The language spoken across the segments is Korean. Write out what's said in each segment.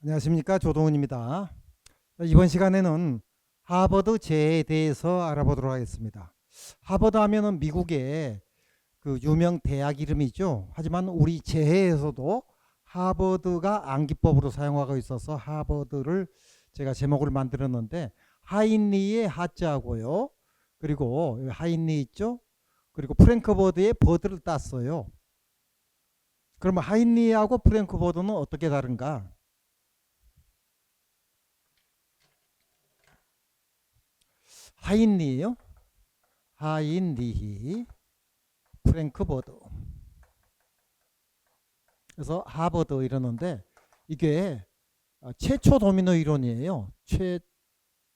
안녕하십니까 조동훈입니다. 이번 시간에는 하버드 제에 대해서 알아보도록 하겠습니다. 하버드 하면은 미국의 그 유명 대학 이름이죠. 하지만 우리 제해에서도 하버드가 암기법으로 사용하고 있어서 하버드를 제가 제목을 만들었는데 하인리의 하자고요. 그리고 하인리 있죠. 그리고 프랭크 버드의 버드를 땄어요. 그러면 하인리하고 프랭크 버드는 어떻게 다른가? 하인리예요. 하인리히 프랭크 버드. 그래서 하버드 이러는데 이게 아, 최초 도미노 이론이에요. 최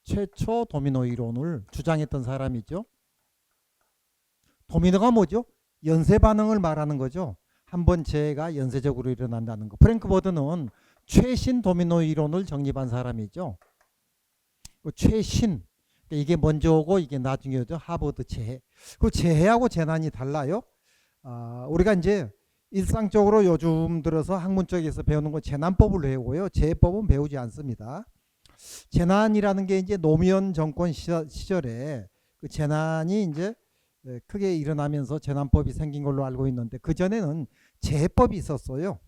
최초 도미노 이론을 주장했던 사람이죠. 도미노가 뭐죠? 연쇄 반응을 말하는 거죠. 한 번 재해가 연쇄적으로 일어난다는 거. 프랭크 버드는 최신 도미노 이론을 정립한 사람이죠. 그 최신 이게 먼저 오고 이게 나중에 오죠. 하버드 재해. 그 재해하고 재난이 달라요. 아, 우리가 이제 일상적으로 요즘 들어서 학문 쪽에서 배우는 건 재난법을 배우고요. 재해법은 배우지 않습니다. 재난이라는 게 이제 노무현 정권 시절, 시절에 그 재난이 이제 예, 크게 일어나면서 재난법이 생긴 걸로 알고 있는데 그 전에는 재해법이 있었어요.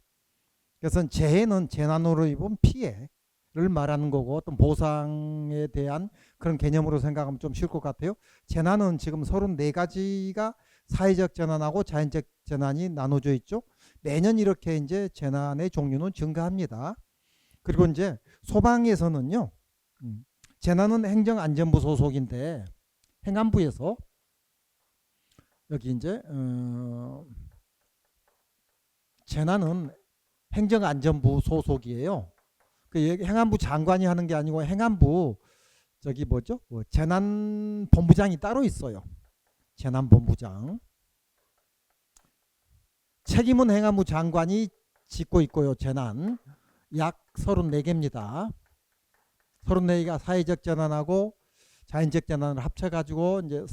그래서 재해는 재난으로 입은 피해 를 말하는 거고 어떤 보상에 대한 그런 개념으로 생각하면 좀 쉬울 것 같아요. 재난은 지금 34가지가 사회적 재난하고 자연적 재난이 나눠져 있죠. 매년 이렇게 이제 재난의 종류는 증가합니다. 그리고 이제 소방에서는요. 음, 재난은 행정안전부 소속인데 행안부에서 여기 이제 어, 재난은 행정안전부 소속이에요. 그 행안부 장관이 하는 게 아니고 행안부 저기 뭐죠? 뭐 재난 본부장이 따로 있어요. 재난 본부장. 책임은 행안부 장관이 짓고 있고요. 재난 약 34개입니다. 34개가 사회적 재난하고 자연적 재난을 합쳐 가지고 이제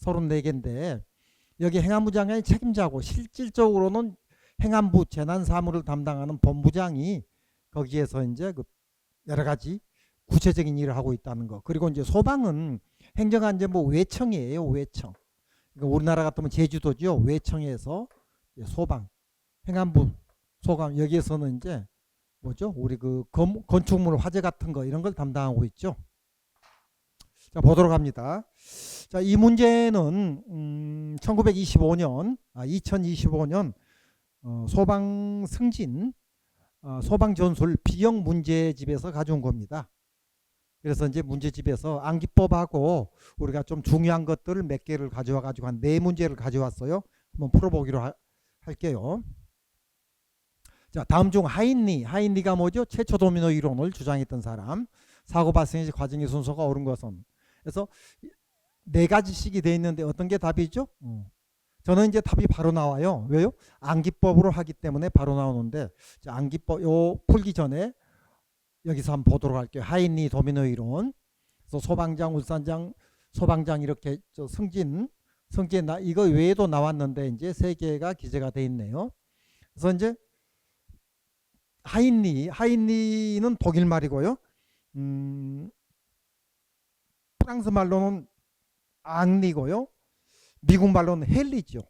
34개인데 여기 행안부 장관이 책임자고 실질적으로는 행안부 재난 사무를 담당하는 본부장이 거기에서 이제 그 여러 가지 구체적인 일을 하고 있다는 거. 그리고 이제 소방은 행정안전부 외청이에요. 외청. 그러니까 우리나라 같으면 제주도죠. 외청에서 소방, 행안부, 소감 여기에서는 이제 뭐죠? 우리 그 건, 건축물 화재 같은 거 이런 걸 담당하고 있죠. 자 보도록 합니다. 자이 문제는 음, 1925년, 아 2025년 어, 소방 승진 어, 소방 전술 비용 문제집에서 가져온 겁니다. 그래서 이제 문제집에서 암기법하고 우리가 좀 중요한 것들을 몇 개를 가져와 가지고 한 네 문제를 가져왔어요. 한번 풀어보기로 하, 할게요. 자, 다음 중 하인리, 하인리가 뭐죠? 최초 도미노 이론을 주장했던 사람. 사고 발생 시 과정의 순서가 옳은 것은. 그래서 네 가지씩이 돼 있는데 어떤 게 답이죠? 어. 저는 이제 답이 바로 나와요. 왜요? 암기법으로 하기 때문에 바로 나오는데 자, 암기법 요 풀기 전에 여기서 한번 보도록 할게요. 하인리 도미노 이론. 그래서 소방장, 울산장, 소방장 이렇게 저 승진, 승진 나 이거 외에도 나왔는데 이제 세 개가 기재가 돼 있네요. 그래서 이제 하인리, 하인리는 독일 말이고요. 음, 프랑스 말로는 앙리고요. 미국 말로는 헬리죠.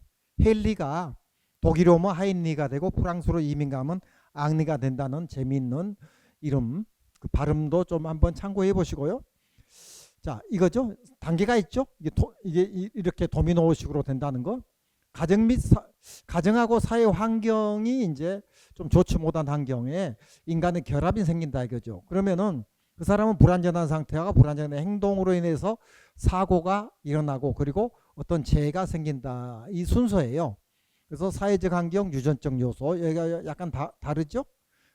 헬리가 독일어 뭐 하인리가 되고 프랑스로 이민 가면 앙리가 된다는 재미있는 이름 그 발음도 좀 한번 참고해 보시고요. 자 이거죠. 단계가 있죠. 이게, 도, 이게 이- 이렇게 도미노식으로 된다는 거. 가정 및 사, 가정하고 사회 환경이 이제 좀 좋지 못한 환경에 인간의 결합이 생긴다 이거죠. 그러면은 그 사람은 불안전한 상태가 불안전한 행동으로 인해서 사고가 일어나고 그리고 어떤 재해가 생긴다 이 순서예요. 그래서 사회적 환경, 유전적 요소 여기가 약간 다, 다르죠.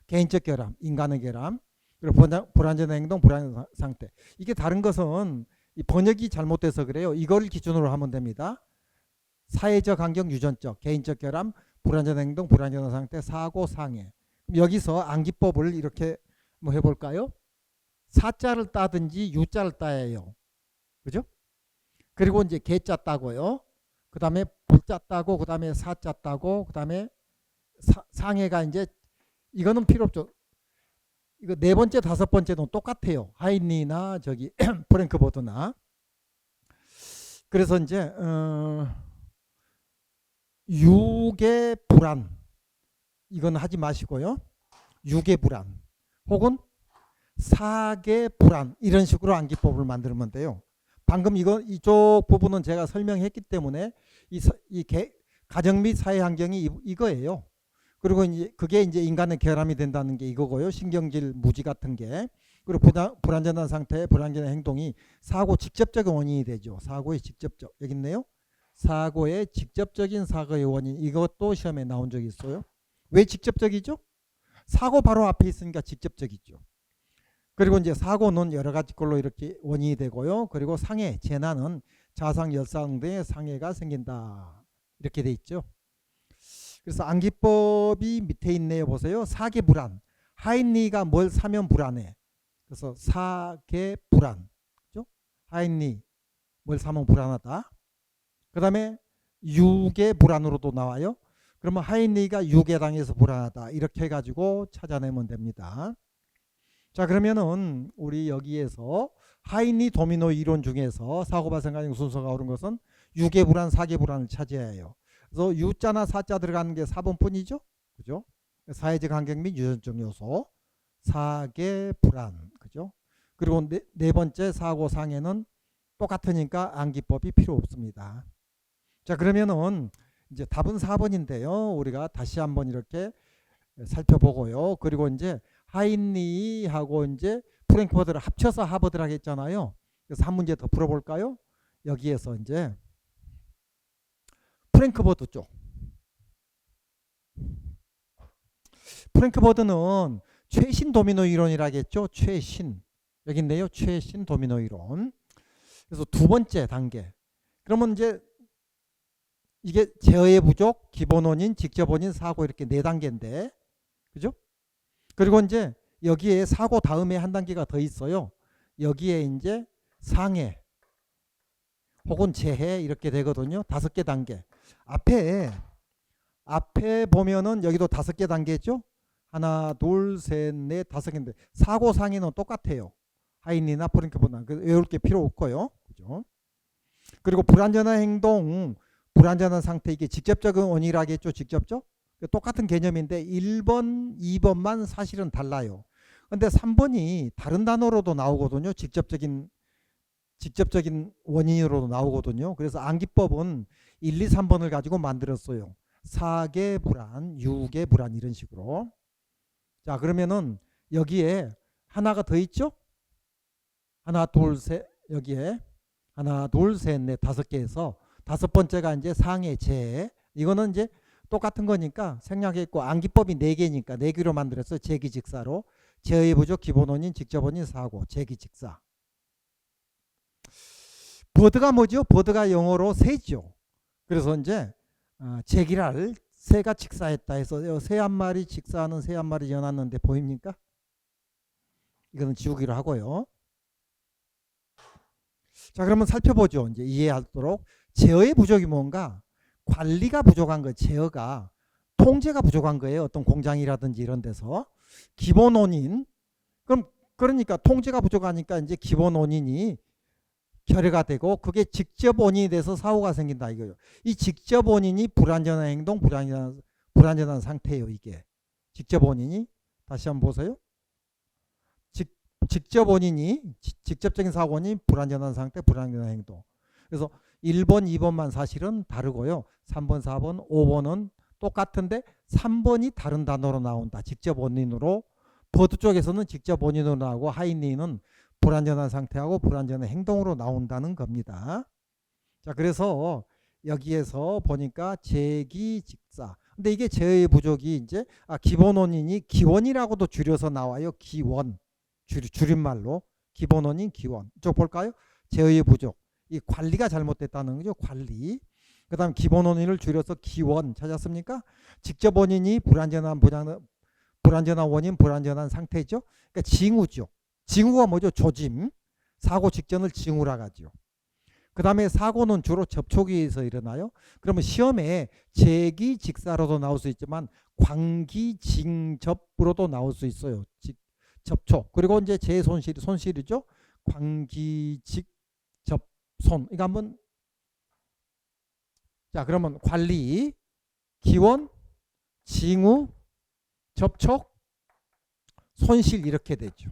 개인적 결함, 인간의 결함, 그리고 불안- 불안전한 행동, 불안전 상태. 이게 다른 것은 이 번역이 잘못돼서 그래요. 이걸 기준으로 하면 됩니다. 사회적 환경, 유전적, 개인적 결함, 불안전 행동, 불안전한 상태, 사고, 상해. 여기서 암기법을 이렇게 뭐 해볼까요? 사자를 따든지 유자를 따야 해요. 그죠? 그리고 이제 개자 따고요. 그 다음에 불자 따고, 그 다음에 사자 따고, 그 다음에 상해가 이제 이거는 필요 없죠. 이거 네 번째 다섯 번째도 똑같아요. 하인리나 저기 프랭크보드나 그래서 이제 어, 육의 불안 이건 하지 마시고요. 육의 불안 혹은 사계 불안 이런 식으로 암기법을 만들면 돼요. 방금 이거 이쪽 부분은 제가 설명했기 때문에 이, 사- 이 개- 가정 및 사회 환경이 이- 이거예요. 그리고 이제 그게 이제 인간의 결함이 된다는 게 이거고요. 신경질 무지 같은 게 그리고 부다, 불안전한 상태, 불안전한 행동이 사고 직접적인 원인이 되죠. 사고의 직접적 여기 있네요. 사고의 직접적인 사고의 원인 이것도 시험에 나온 적이 있어요. 왜 직접적이죠? 사고 바로 앞에 있으니까 직접적이죠. 그리고 이제 사고는 여러 가지 걸로 이렇게 원인이 되고요. 그리고 상해, 재난은 자상, 열상 등의 상해가 생긴다. 이렇게 돼 있죠. 그래서 암기법이 밑에 있네요. 보세요. 사계 불안. 하인리가 뭘 사면 불안해. 그래서 사계 불안. 그죠? 하인리 뭘 사면 불안하다. 그다음에 육의 불안으로도 나와요. 그러면 하인리가 육에 당해서 불안하다. 이렇게 해 가지고 찾아내면 됩니다. 자, 그러면은 우리 여기에서 하인리 도미노 이론 중에서 사고 발생 가능 순서가 옳은 것은 육의 불안, 사계 불안을 차지해야 해요. 그래서 유자나 사자 들어가는 게 4번뿐이죠. 그죠? 사회적 환경 및 유전적 요소, 사계 불안, 그죠? 그리고 네, 네 번째 사고 상해는 똑같으니까 암기법이 필요 없습니다. 자, 그러면은 이제 답은 4번인데요. 우리가 다시 한번 이렇게 살펴보고요. 그리고 이제 하인리하고 이제 프랭크퍼드를 합쳐서 하버드라고 했잖아요. 그래서 한 문제 더 풀어볼까요? 여기에서 이제 프랭크버드 쪽. 프랭크버드는 최신 도미노 이론이라겠죠. 최신. 여기 있네요. 최신 도미노 이론. 그래서 두 번째 단계. 그러면 이제 이게 제어의 부족, 기본 원인, 직접 원인, 사고 이렇게 네 단계인데. 그죠? 그리고 이제 여기에 사고 다음에 한 단계가 더 있어요. 여기에 이제 상해 혹은 재해 이렇게 되거든요. 다섯 개 단계. 앞에 앞에 보면은 여기도 다섯 개 단계죠. 하나, 둘, 셋, 넷, 다섯 개인데 사고 상해는 똑같아요. 하인이나 프랭크보다 그 외울 게 필요 없고요. 그죠? 그리고 불안전한 행동, 불안전한 상태 이게 직접적인 원인이라겠죠. 직접적? 똑같은 개념인데 1번, 2번만 사실은 달라요. 근데 3번이 다른 단어로도 나오거든요. 직접적인 직접적인 원인으로도 나오거든요. 그래서 암기법은 1, 2, 3번을 가지고 만들었어요. 4개 불안, 6개 불안 이런 식으로. 자, 그러면은 여기에 하나가 더 있죠? 하나, 둘, 셋 여기에 하나, 둘, 셋, 넷, 다섯 개에서 다섯 번째가 이제 상해 재. 이거는 이제 똑같은 거니까 생략했고 암기법이 네 개니까 네 개로 만들었어요. 재기직사로. 제의 부족, 기본 원인, 직접 원인, 사고, 재기직사. 버드가 뭐죠? 버드가 영어로 새죠. 그래서 이제 어, 제기랄 새가 직사했다 해서 새 한 마리 직사하는 새 한 마리 연놨는데 보입니까? 이거는 지우기로 하고요. 자 그러면 살펴보죠. 이제 이해하도록 제어의 부족이 뭔가 관리가 부족한 거 제어가 통제가 부족한 거예요. 어떤 공장이라든지 이런 데서 기본 원인 그럼 그러니까 통제가 부족하니까 이제 기본 원인이 결여가 되고 그게 직접 원인이 돼서 사고가 생긴다 이거예요. 이 직접 원인이 불안전한 행동, 불안전한 불안전한 상태예요. 이게 직접 원인이 다시 한번 보세요. 직, 직접 원인이 지- 직접적인 사고 원인 불안전한 상태, 불안전한 행동. 그래서 1번, 2번만 사실은 다르고요. 3번, 4번, 5번은 똑같은데 3번이 다른 단어로 나온다. 직접 원인으로 버드 쪽에서는 직접 원인으로 나오고 하인리는 불안전한 상태하고 불안전한 행동으로 나온다는 겁니다. 자, 그래서 여기에서 보니까 제기직사. 근데 이게 제의 부족이 이제 아, 기본 원인이 기원이라고도 줄여서 나와요. 기원. 줄, 줄임말로 기본 원인 기원. 저 볼까요? 제의 부족. 이 관리가 잘못됐다는 거죠. 관리. 그다음 기본 원인을 줄여서 기원 찾았습니까? 직접 원인이 불안전한 불안 불안전한 원인, 불안전한 상태죠. 그러니까 징후죠. 징후가 뭐죠? 조짐. 사고 직전을 징후라 하죠. 그 다음에 사고는 주로 접촉에서 일어나요. 그러면 시험에 제기 직사로도 나올 수 있지만 광기 징접으로도 나올 수 있어요. 직, 접촉 그리고 이제 제 손실 손실이죠. 관기직 접 손 이거 한번 자 그러면 관리 기원 징후 접촉 손실 이렇게 되죠.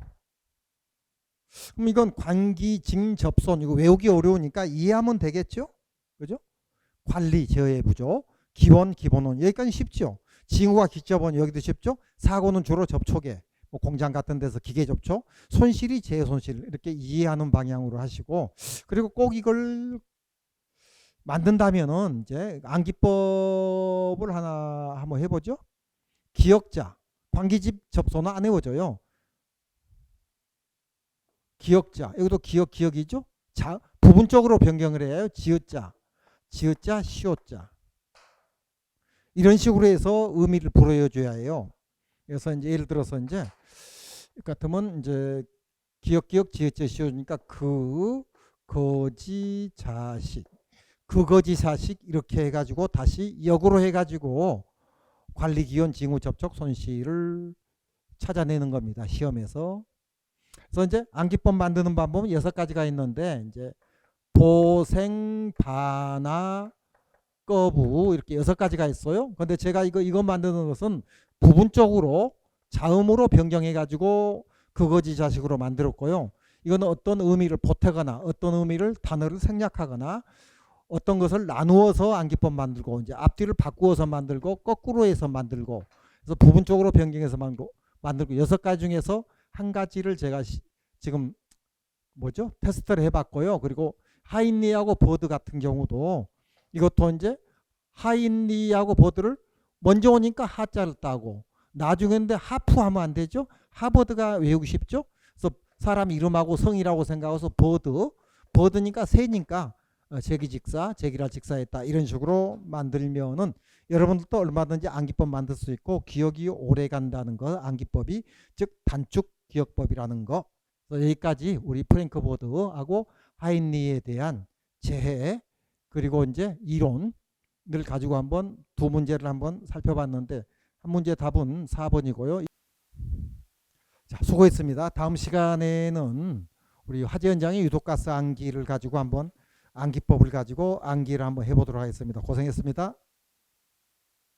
그럼 이건 관기 징 접손 이거 외우기 어려우니까 이해하면 되겠죠? 그죠? 관리 제어의 부조 기원 기본원 여기까지 쉽죠. 징후가 기접원 여기도 쉽죠. 사고는 주로 접촉에 뭐 공장 같은 데서 기계 접촉, 손실이 재해 손실 이렇게 이해하는 방향으로 하시고 그리고 꼭 이걸 만든다면은 이제 암기법을 하나 한번 해보죠. 기억자 관기집 접소는 안 외워져요. 기억자 여기도 기억 기억이죠. 자 부분적으로 변경을 해요. 지읒자 지읒자 시옷자 이런 식으로 해서 의미를 불어줘야 해요. 그래서 이제 예를 들어서 이제 같으면 이제 기억 기억 지읒자 시옷이니까 그 거지 자식 그 거지 자식 이렇게 해가지고 다시 역으로 해가지고 관리 기원 징후 접촉 손실을 찾아내는 겁니다. 시험에서. 그래서 이제 암기법 만드는 방법은 여섯 가지가 있는데 이제 보생 반화 거부 이렇게 여섯 가지가 있어요. 근데 제가 이거 이거 만드는 것은 부분적으로 자음으로 변경해 가지고 그거지 자식으로 만들었고요. 이거는 어떤 의미를 보태거나 어떤 의미를 단어를 생략하거나 어떤 것을 나누어서 암기법 만들고 이제 앞뒤를 바꾸어서 만들고 거꾸로 해서 만들고 그래서 부분적으로 변경해서 만들고 만들고 여섯 가지 중에서 한 가지를 제가 시, 지금 뭐죠 테스트를 해 봤고요. 그리고 하인리하고 버드 같은 경우도 이것도 이제 하인리하고 버드를 먼저 오니까 하자를 따고 나중인데 하프하면 안 되죠. 하버드가 외우기 쉽죠. 그래서 사람 이름하고 성이라고 생각해서 버드 버드니까 새니까 어, 제기직사, 제기라 직사했다 이런 식으로 만들면은 여러분들도 얼마든지 암기법 만들 수 있고 기억이 오래 간다는 거 암기법이 즉 단축 기억법이라는 거 그래서 여기까지 우리 프랭크 보드하고 하인리에 대한 재해 그리고 이제 이론을 가지고 한번 두 문제를 한번 살펴봤는데 한 문제 답은 4번이고요. 자 수고했습니다. 다음 시간에는 우리 화재 현장의 유독가스 암기를 가지고 한번 암기법을 가지고 암기를 한번 해보도록 하겠습니다. 고생했습니다.